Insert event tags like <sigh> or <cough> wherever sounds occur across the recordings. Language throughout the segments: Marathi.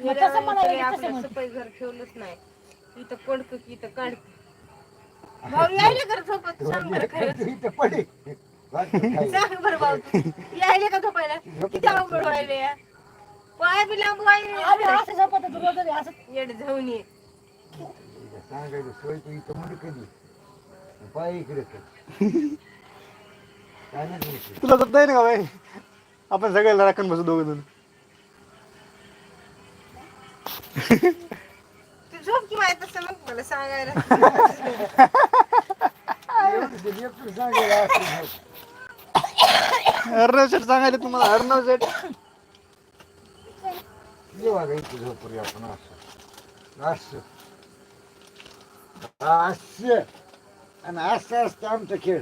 म्हणायला म्हणते? सफाई घर ठेवलंच नाही. इथं की इथं काढ भाऊ यायले कर झोपत? सांग बरं खरं. इथं पडे? सांग बरं भाऊ. तू. यायले का झोपायला? किती अवघड व्हायले या. पाय बी लांब आम्ही व्हायले असं झोपत होतो रोज असं. येड जाऊन ये. सांगायचं सोय तू इथं म्हणजे कधी पाय इकडे कर. काय <laughs> नाही बोलतो. तुला जपता येईल का बाई? आपण सगळ्याला राखून बसू दोघं जण. तू झोप की माहीत असं मग मला सांगायला. अर्णव शेट सांगायला तुम्हाला अर्णव शेट आणि असं असतं आमचं खेळ.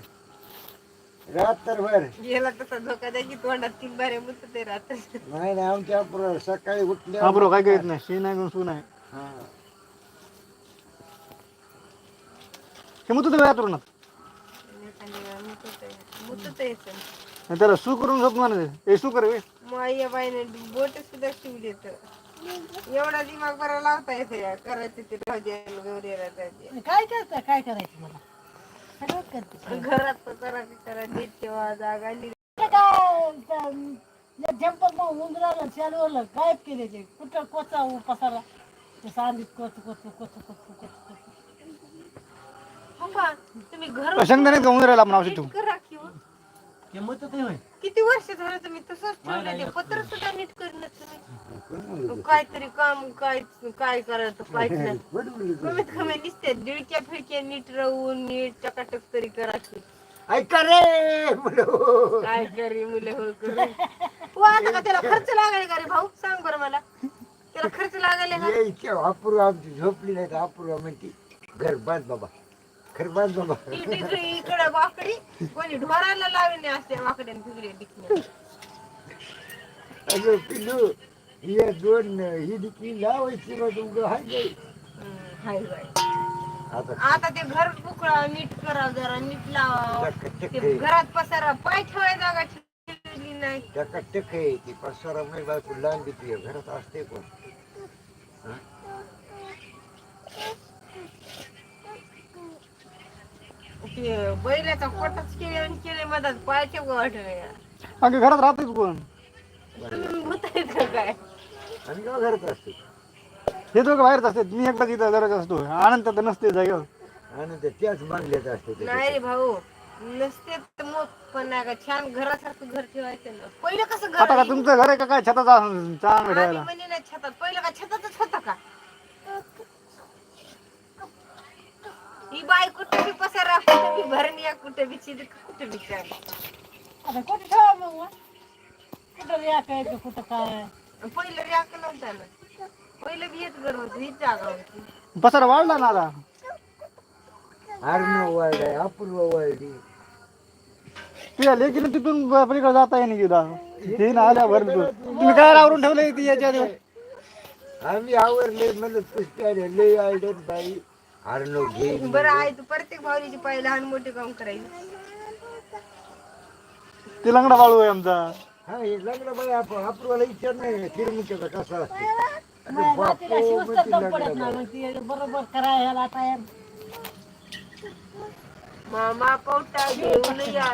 रात्रभर गेला तसा धोका द्या की तोंडात तीन बारे मुत ते राहत नाही नाही आमच्या सकाळी उठल्या काय करीत नाही. शी नाही घेऊन सू नाही हा. हे मग तुझं राहतो मुतत यायचं त्याला सू करून झोप म्हणायचं हे सू कर बे. माया बाईने बोट सुद्धा शिवली तर. एवढा दिमाग बरा लावता येते या. करायचं ते राहू द्या गौरीला जाऊ द्या. काय करतं काय करायचं मला? घरात तर करा की करा नीट ठेवा जागा नीट ते काय जंपर मग उंदराला चालवलं गायब केले ते कुठं कोचा पसारा ते सांगित कोच कोच कोच कोच कोच कोच तुम्ही घर शेंगदाण्यात का उंदराला आपण औषध ठेवू करा की हो. किती वर्ष झालं तुम्ही तसंच ठेवलं ते? पत्र सुद्धा नीट करणं तुम्ही. काहीतरी काम काय काय करायचं काहीच नाही. बडबड कमीत कमी दिसते दिडक्या फिडक्या नीट राहून नीट टकाटक तरी करा की. ऐका रे म्हणलं. काय करी मुले हो करू आता का त्याला खर्च लागायला का रे भाऊ? सांग बरं मला. त्याला खर्च लागायला का? ये इतक्या अपूर्व आमची झोपली नाही तर अपूर्व म्हणते घर बांध बाबा. घर बांध बाबा ती डिग्री इकडे वाकडी कोणी ढोराला लावणे असते वाकड्यान फिगडी डिग्री अगं पिल्लू हे दोन ही दिकली लावायची मग तुमचं हाय काय हाय बाय आता आता ते घर बुकळा नीट करा जरा नीट लावा. टक ते टक घरात पसारा पाय ठेवाय जागा ठेवली नाही. टक टक आहे ती पसारा मी बायको लांबी घरात असते कोण? ते बैलाचा पोटच केले आणि केले मधात पाय ठेव अगं घरात राहतेच कोण? तुम्ही मुतायत का काय आणि केव्हा घरात असते. हे दोघं बाहेरच असतात मी एकदा तिथं जरा असतो. आनंद तर नसते जागेवर. आणि ते त्याच बांधलेत असते ते. नाही रे भाऊ नसते तर मग पण नाही का छान घरासारखं घर ठेवायचं ना. पहिलं कसं घर आता का तुमचं घर आहे का? काय छताचा ठेवायला? म्हणे ना छतात. पहिलं का छतातच होतं का? ही बाई कुठे बी पसारा कुठे बी भरणी कुठे बी चिर कुठे बी काय. आता कुठं ठेवा मग वा? कुठं याकायचं कुठं काय? पहिलं राख नव्हता ना पहिलं बी हेच घर होतं हीच जागा होती. पसारा वाढला ना आता? अर्णव वाढलाय अपूर्व वाढली. तुझ्या लेकीने तिथून पलीकडे जाता येईल की ते ना आल्या भर तुम्ही काय आवरून ठेवलंय ती याच्या आधी? आम्ही आवरले म्हणलं पुष्पाने लय आयडर बाई. अर्णव घे बरं आहे तू प्रत्येक भावलीची पाय लहान मोठे काम करायचं? ते लंगडा बाळू आहे आमचा. हा हे लग्न बाई आपण अपूर्वाला विचार नाही किरमुख्याचा कसा असते. बरोबर करायला मामा पौटा घेऊन या.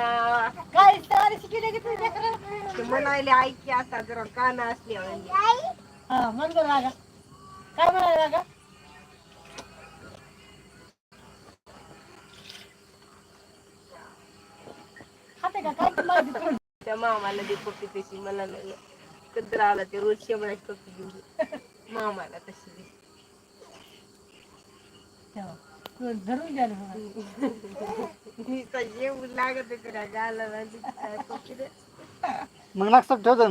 काय तयारी शिकली की? ते म्हणायले ऐक आता जरा काना असले म्हणजे हा काय म्हणायला खाते का काय तुम्हाला? त्या मामाला दे पप्पी तशी मला नाही आला ते रोज पप्पी ये. मामाला तशी दे ठेवा. तू धरून घ्या ना मला. नुसता जेव लागत आहे त्याला गाला माझी काय पप्पी दे. मग नागसाप ठेवता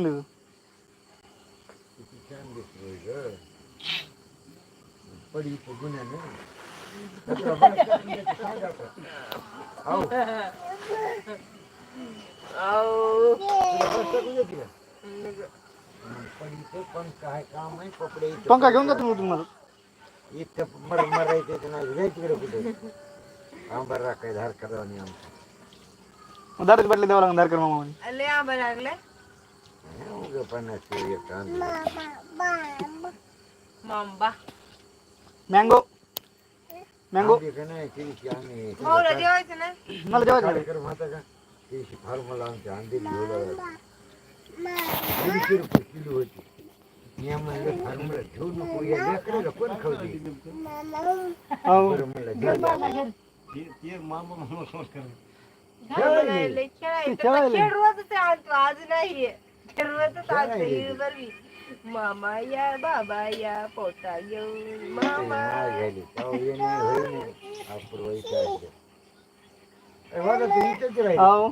ग पडी. आहो, पण काय काम आहे कपडे इथं पंखा घेऊन जा तुम्ही तुम्हाला इथं मर मरायचं तर नाही जाय तिकडे कुठे? आंबर राखाय धार करावं आणि आमचं दारूची द्यावं लागणार कर मामा लय आंबा लागलाय. उगं पन्नास एक आणलं. मांबा. मँगो. मँगो. नाही भाऊला जेवायचं ना? मला जेवायचं ते फॉर्मला आमच्या आंबे घेऊन दीडशे रुपये किलो होती मी म्हणलं फॉर्मला ठेवू नको या लेकराला कोण खाऊ दे बरं म्हणलं घे जा. भाऊला नाही, लय खेळायचं खेळायला. खेळ रोजच आणतो आज नाही खेळ रोजच आणतो ही बरवी मामा या बाबा या पोटा घेऊन ते मामा नाही झाली. तेव्हा येणे होईने. अपूर्वाईचं असं. ए, बघा तू इथंच राहिली. हो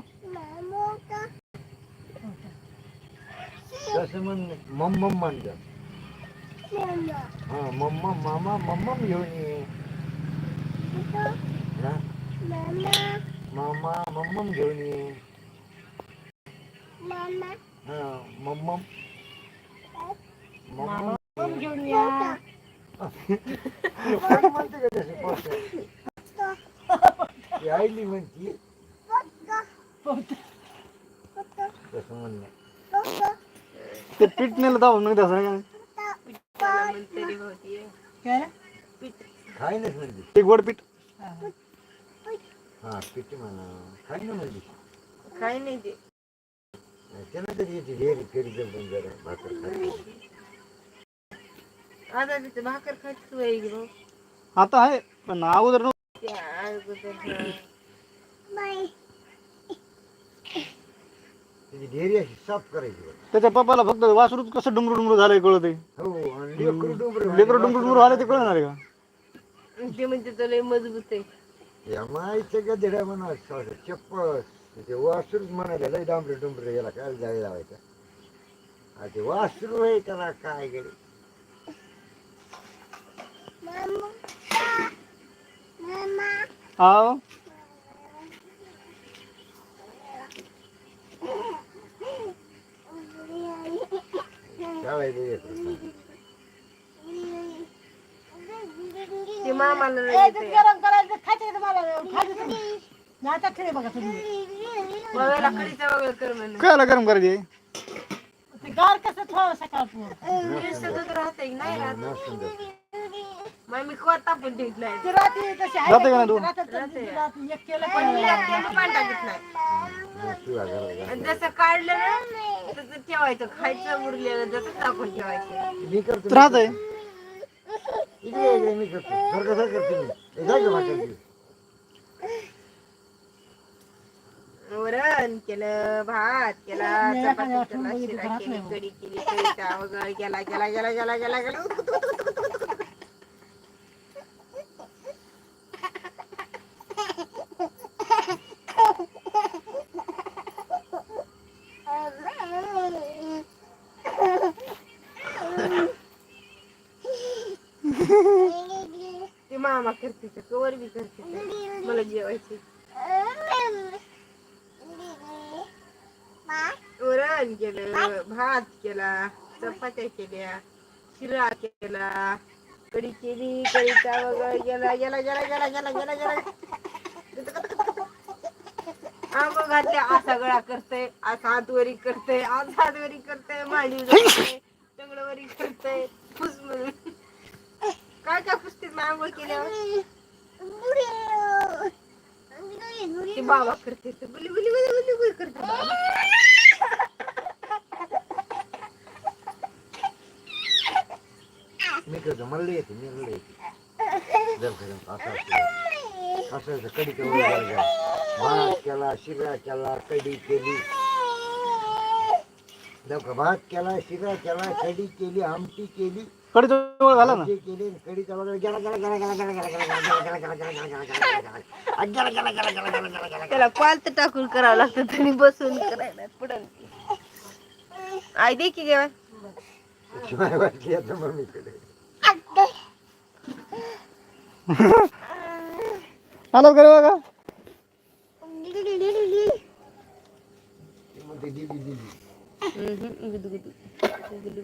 ದಶಮನ್ ಮಮ್ಮಮ್ಮ ಅಂದ ಹಾ ಮಮ್ಮ ಮಾಮ ಮಮ್ಮಮ್ ಯೋನಿ ಮಾಮ ಮಮ್ಮಮ್ ಯೋನಿ ಹಾ ಮಮ್ಮಮ್ ಮಮ್ಮಮ್ ಯೋನಿ ಯಾಯ್ಲಿ ಮಂತಿ ದಶಮನ್ನ ती पीठ नेलं जाऊ मग तसं होती काय? खाय ते गोड पीठ. हा पिठी म्हणा. खाय ना म्हणते काय नाही ते. त्यांना तरी फेरी जमून जरा भाकर खायला आता तिथे भाकर खायची वय घेऊ आता आहे पण अगोदर नव्हतं. त्या अगोदर त्याची अशी साफ करायची बघ. त्याच्या पप्पाला फक्त वासरूच कसं डुमरू डुमरू झालंय कळत हो आणि लेकरू डोंगर लेकरं डुमरू डुमरू आले ते कळणार आहे का? ते म्हणजे तो लय मजबूत आहे. या माईचं गधड्या म्हणा चप्पल ते वासरूच म्हणाले लय डांबरे डुंबरे याला काय जाळी लावायचं? आ ते वासरू आहे त्याला काय गडे हो ठेवायचं लेकरू. ते मामाला. ते गरम करायचं खायचं का तुम्हाला? खायचं तुम्ही. नाही तर ठेवे बघा तुम्ही. बघायला कडीचा वगैरे कर म्हणून कायला गरम करायची ते गार कसं ठेवावं सकाळपूर नुसतं दूध राहतंय की नाही राहत. मग मी कोता पण ठेवत नाही ते रात्री तशी आहे. जाते का नाही तू? रात्री तर रात्री एक केलं पण पण लागते पाणी टाकत नाही. मस्त शिवा घाला- आणि जसं काढलं ना तसं ठेवायचं खायचं उरलेलं जसं टाकून ठेवायचं. मी करतो राहत आहे इकडे ये, इकडे मी करतो. सारखं सारखं करते मी. ए, जा गं भाकर. वरण केलं भात केला चपाती केला शिरा केली कढी केली कढीचा वगैरे गेला गेला गेला गेला गेला गेला ते मामा करते ते कवर बी करते मला जेवायचे वरण केलं भात केला चपात्या केल्या शिरा केला कडी केली कढीचा वगैरे गेला गेला गेला गेला गेला गेला गेला आंब घातले असा गळा करते असा हातवरी करते आज हातवरी करते मांडी करते टंगडवरी करते फुस म्हणून काय काय पुसते आंघोळ केल्यावर? ते बाबा करते ते. बुली बुली बुली बुली बुली करते मी करतो मला येते, मी लय येते. जर का असं असं असं असं कढी केली भात शिरा केला कढी केली. केली, आमटी केली. कडी जवळ घाला ना त्याला पालत टाकून करावं लागतं तरी बसून करायला पुढे आई दे की गेवा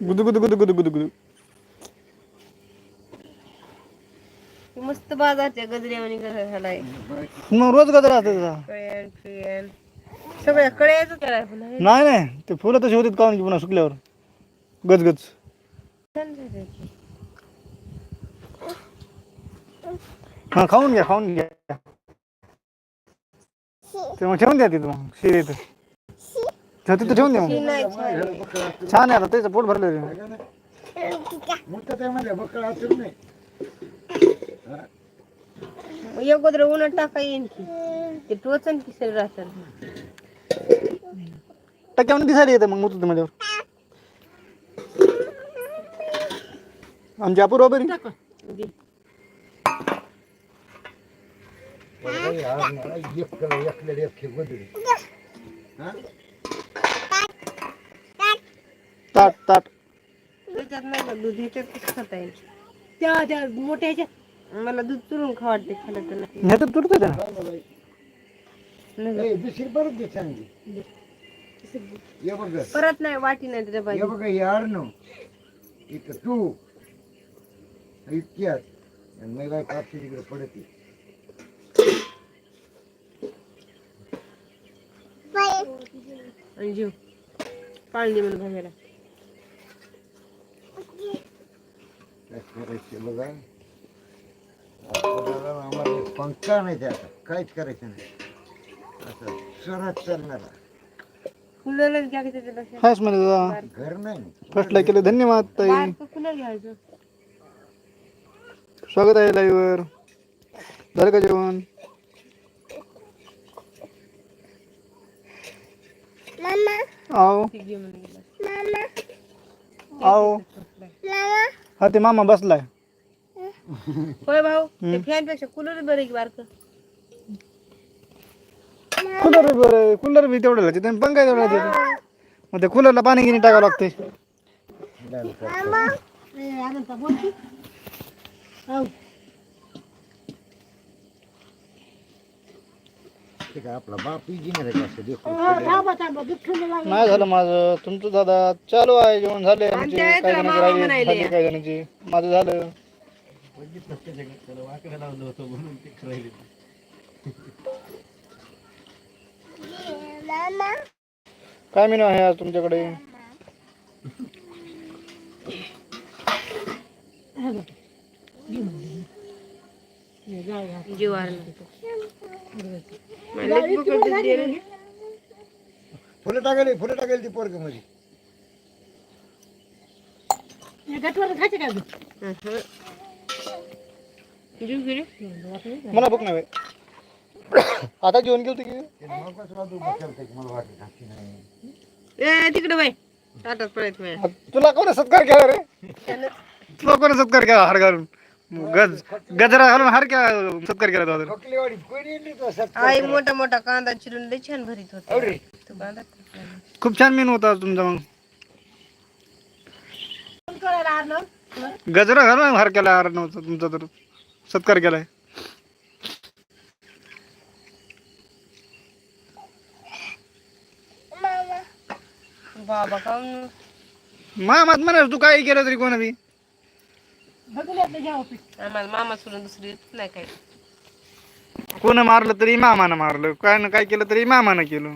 गुदु गुदु बघा गुदु गुदु गुदु मस्त बाजारच्या गजऱ्यावानी घराला आहे मग रोज गजर राहते त्याचा कळ्यान फिळ्यान सगळ्या कळ्याच हे नाही नाही. ते फुलं तशी होतीत काऊन की पुन्हा सुकल्यावर? गजगज. छान झालं की. हा खाऊन घ्या खाऊन घ्या. ते मग ठेवून द्या तिथं मग शिर इथं तिथं ठेवून द्या ती मग. नाही छान छान आहे आता त्याचं पोट भरलं रे. मोठं ते बकळा असेल नाही मग अगोदर उन्हात टाका येईन की. ते टोचन की शरीरात टक्क्यावर दिसायला येतं मग मुतूत मध्ये आमची अपूर्वा बरी. ताट ताट. त्याच्यात नाही का दूध ह्याच्यात खाता येईल त्या त्या मोठ्या ह्याच्यात मला दूध चुरून खावाटे खालं तर नाही नाही तर तुरत ना नाही. ए, दुसरी परत दे चांगली. ये बघ परत नाही वाटी नाही त्याच्या हे पाहिजे बघा हे इथं तू. इतक्यात आणि मी काय कापशी तिकडे पडते आणि जीव. पाळणी म्हणून भागायला. काय करायचं बघा. आपल्याला आम्हाला पंखा नाही आता. काहीच करायचं नाही. असं स्वरात चालणारा कूलरच घ्या की त्याच्यापेक्षा हायच म्हणे दादा. घर नाही. फर्स्ट लाईक केलं. धन्यवाद ताई. बारकं कूलर घ्यायचं? स्वागत आहे लाईव्ह वर झालं का जेवण? आओ. ती. आओ. हा ते मामा बसलाय. होय भाऊ ते फॅनपेक्षा कूलर बरं की बारकं. कूलर बरं कूलर बी तेवढं लागते. पण पंखा तेवढा लागते. मग ते कूलरला पाणी गिनी टाकावं लागते आपला बाप इंजिनियर नाही झालं माझं. तुमचं दादा चालू आहे जेवण झाले आमचे जणांचे राहिले. झाले काही जणांचे. माझं झालं. काय मेनू आहे आज तुमच्याकडे जीवार मला एक बुकं दूध दे रे. फुलं टाकायला फुलं टाकायला ती पोरगमध्ये गटवर खायचे काय? हं. जीव. मला भूक नाही <coughs> आता जेवण केलं की? ए तिकडे बाई. ताटात. तुला कोण सत्कार केला रे? तुला कोण सत्कार केला हार घालून? गज गजरा घालून हार क्या सत्कार केला तुला आई मोठा मोठा कांदा चिरून लई छान भरीत होता. तो कांदा. खूप छान मेनू होता तुमचा मग. गजरा घालून हार केला हार नव्हता तुमचा तर. सत्कार केलाय. बाबा मामात म्हणा तू काही केलं तरी कोणा बी बघून येत नाही जेव्हा पीठ. आम्हाला मामा सोडून दुसरी येत नाही काय कोण मारलं तरी मामानं मारलं काय ना काय केलं तरी मामानं केलं.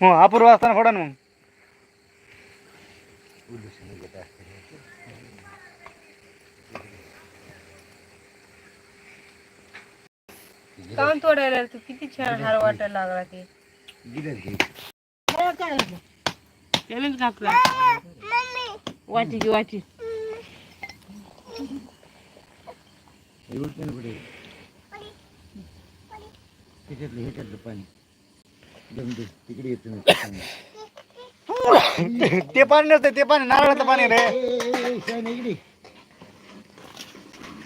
हो अपूर्व असताना फोडा ना मग. काऊन तोडायला तू किती छान हार वाटायला लागला ते. घातला. की एवढं पण कुठे त्याच्यातलं ह्याच्यातलं पाणी. दम दे. तिकडे येतो मी पाणी. ते पाणी नसतं ते पाणी नारळाचं पाणी रे. इकडे.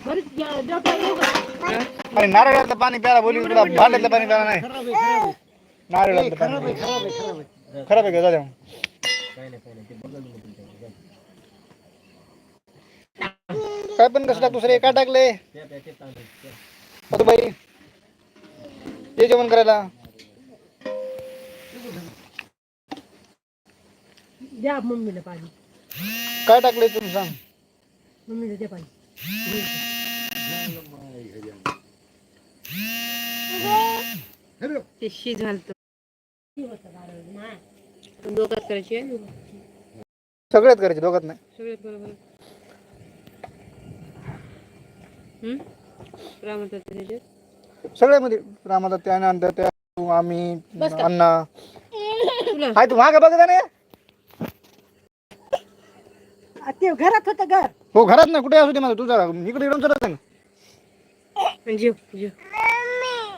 बरीच आणि नारळातलं पाणी प्याला बोली तुला भांड्यातलं पाणी प्याला नाही. नारळातलं खराब पाणी. आहे खराब का? जाऊ द्या मग. काय पण कसं टाकतो सर काय टाकले? बाई ये जेवण करायला. द्या मम्मीला पाणी. काय टाकले तुम्ही सांग. मम्मीला दे पाणी. हॅलो. ते शिज घालतो. ती होतं बाळा. दोघात करायची ना. सगळ्यात करायचे दोघात नाही. सगळ्यात बरोबर. सगळ्यामध्ये. रामादा त्या अनंत त्या तू, आम्ही अण्णा. हाय तू मागे बघत नाही ते घरात होतं घर. हो घरात नाही. कुठे असू दे माझं. तुझा इकडे येऊन चालत नाही जीव जीव.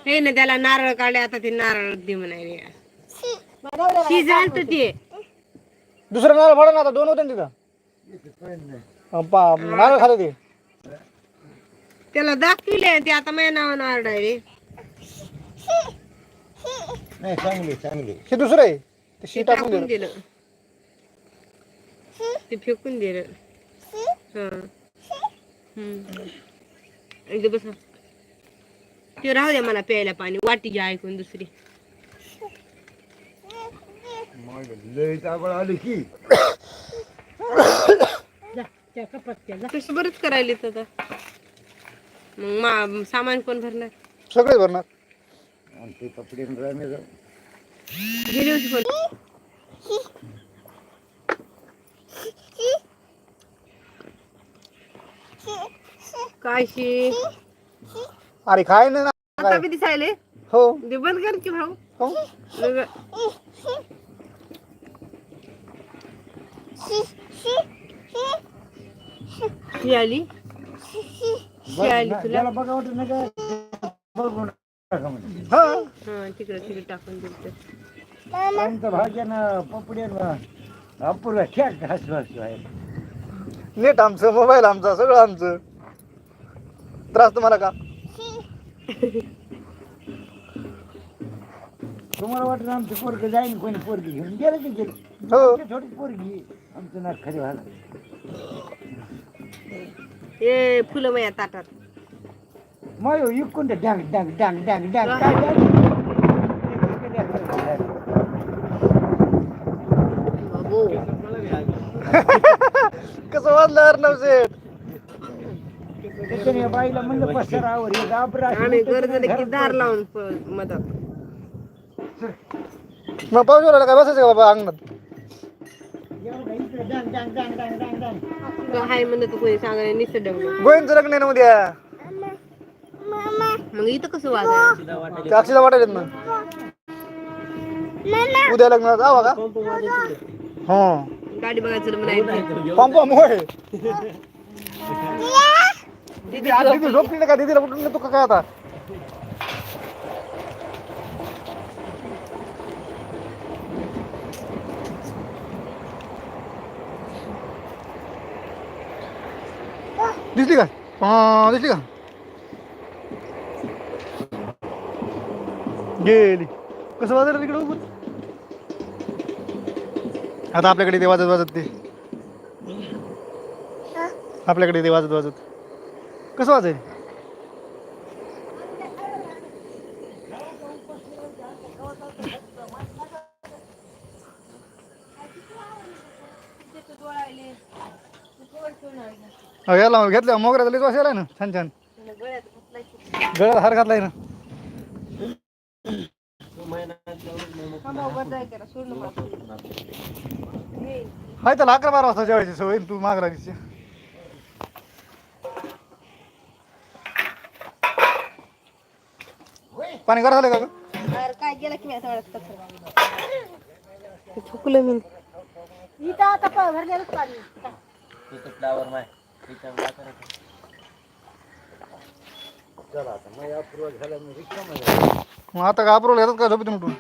हे ना त्याला नारळ काढले आता ते नारळ दे म्हणाले. ती झालत ते दुसरं नारळ फाडा ना आता दोन होते ना तिथं. अं, पा- नारळ खात ते त्याला दाखविले ते आता माझ्या नावानं नारळ आहे नाही चांगली चांगली. हे दुसरं आहे. ते शी टाकून टाकून दिलं. दिलं. ते फेकून दिलं. हा. हम्म. बसा. ते राहू द्या मला प्यायला पाणी. वाटी घ्या ऐकून दुसरी. आली की. जा त्या कपात त्या. जा. कसं बरंच करायला आता. मग मा सामान कोण भरणार? सगळेच भरणार. आणि ते कपडे राहणे जाऊ. गेली होती पण. काय शी? अरे काय ना आता बी दिसायले? हो. ते बंद कर की भाऊ. हो. ही आली ही आली तुला. बघा वाटत नाही का? बघून टाका म्हणे. हा. हा तिकडे तिकडे टाकून दिलं आमचं भाज्यानं पपड्यानं अपुरा ठॅक हसू हसू आहे नेट आमचं मोबाईल आमचा सगळं आमचं. त्रास तुम्हाला का? तुम्हाला वाटतं आमचं पोरग जाईन कोणी पोरगी घेऊन गेलं की गेलं? हो. आमची थोडी पोरगी. आमचं नाक खरी व्हायला ए फुलं माझ्या ताटात. मग इकून ते डांग डांग डांग डांग डांग काय डांग? बाबो. <laughs> कसं वाजलं अर्णव सेठ त्याच्याने या बाईला म्हणलं पसरावर हे गरजले की दार लावून प- मदत. मग पाऊस आला काय बसायचं का बाबा अंगणात? एवढं इकडे डांग डांग डांग डांग डांग डांग तुला हाय म्हणत कोणी सांगायला निसं डबलं. गोविंदचं लग्न आहे ना उद्या. मग इथं कसं वाजायचं ते वाटायला ना. उद्या लग्न जावा का हो. गाडी बघायचं पंप मोय <laughs> दिदी आज दिदी झोपली. ना का? दिदीला कुठून नेतो का काय आता? दिसली का? हा दिसली का? गेली. कसं वाजलं तिकडे उभं? आता आपल्याकडे ते वाजत वाजत ते. आपल्याकडे ते वाजत वाजत. कसं वाजाय? याला घेतल्या मोगऱ्याचा लईच वास ना छान छान. गळ्यात हार घातलाय ना. हाय त्याला अकरा बारा वाजता जेवायची सवय तू माग लागलीस. पाणी गरज झालं का ग? काय गेलं की थुकलं मी. इथं आता प- भरलेलंच पाणी. चला आता मग अपूर्व झाला मी रिकामा झालो. मग आता का अप्रूव्हल घेतात का झोपेतून उठून?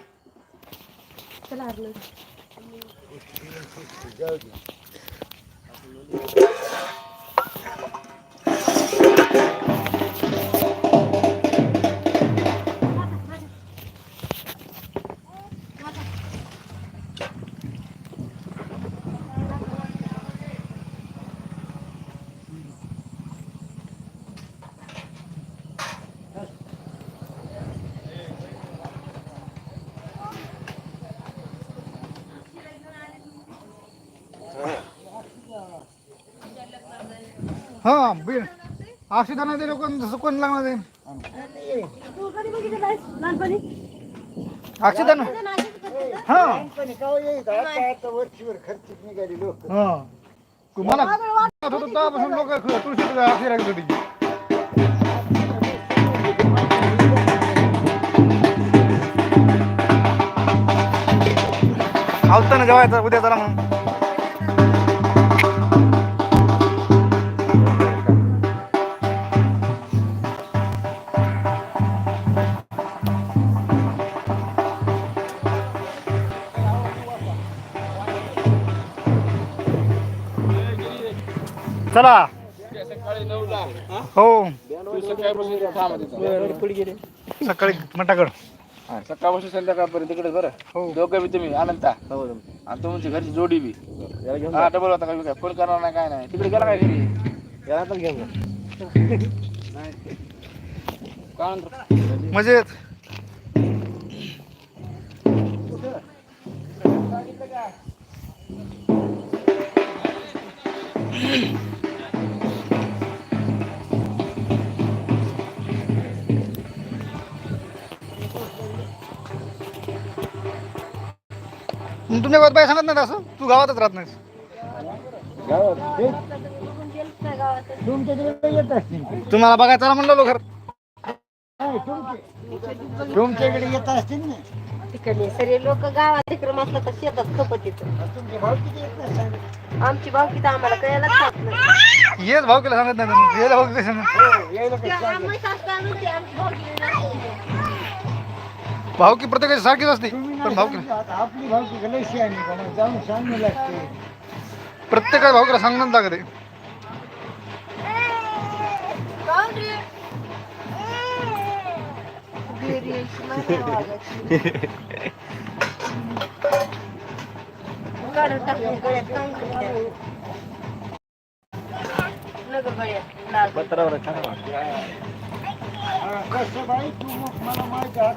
जाऊ दे. हा बिल अक्षता नाही दिलं कोण कोण लागणार आहे. तू कधी बघितलं नाहीस लहानपणी ना हा. वरचीवर खर्च लोक हा तुम्हाला तेव्हापासून लोक तुळशी होती. आवताना जेवायचं उद्या जरा म्हणून. चला. हो. सकाळी मटाकड सकाळपासून संध्याकाळपर्यंत तिकडे बरं. दोघं बी तुम्ही आनंद आणि तुमची घरची जोडी बी. हा डबल होता का? काय फोन करणार नाही काय नाही. तिकडे गेला काय घरी? काय म्हणतो मजेत. तुमच्या गावात बाई सांगत नाही असं? तू गावातच राहत नाही येत असतील तुम्हाला बघायला चला म्हणलं लो घर नाही, तुमचे तुमच्याकडे येत असतील ना. तिकडले सगळे लोक गावात तिकडे असलं तर शेतात खपत येतं तुमचे भाऊ किती येत नसतील आमची भावकी तर आम्हाला कळायलाच खात नाही. येच भाऊ केला सांगत नाही तुम्ही. येला भाऊ केला सांगत हो, यायला कसं सांगेल? आम्ही सासू म्हणते, आमची भावकी नाही. भाऊ की प्रत्येकाची सारखीच असते. तुम्ही पण भाऊ आपली भाऊ की लय शहाणी का मग जाऊन सांगू लागते प्रत्येकाला भाऊ केला सांगणं लागत आहे काहून रे? घरी यायची नाही वागायची. काढून टाकून गळ्यात टांगून द्या. नको गळ्यात लाज. कसं बाई तू मला माहिती आहे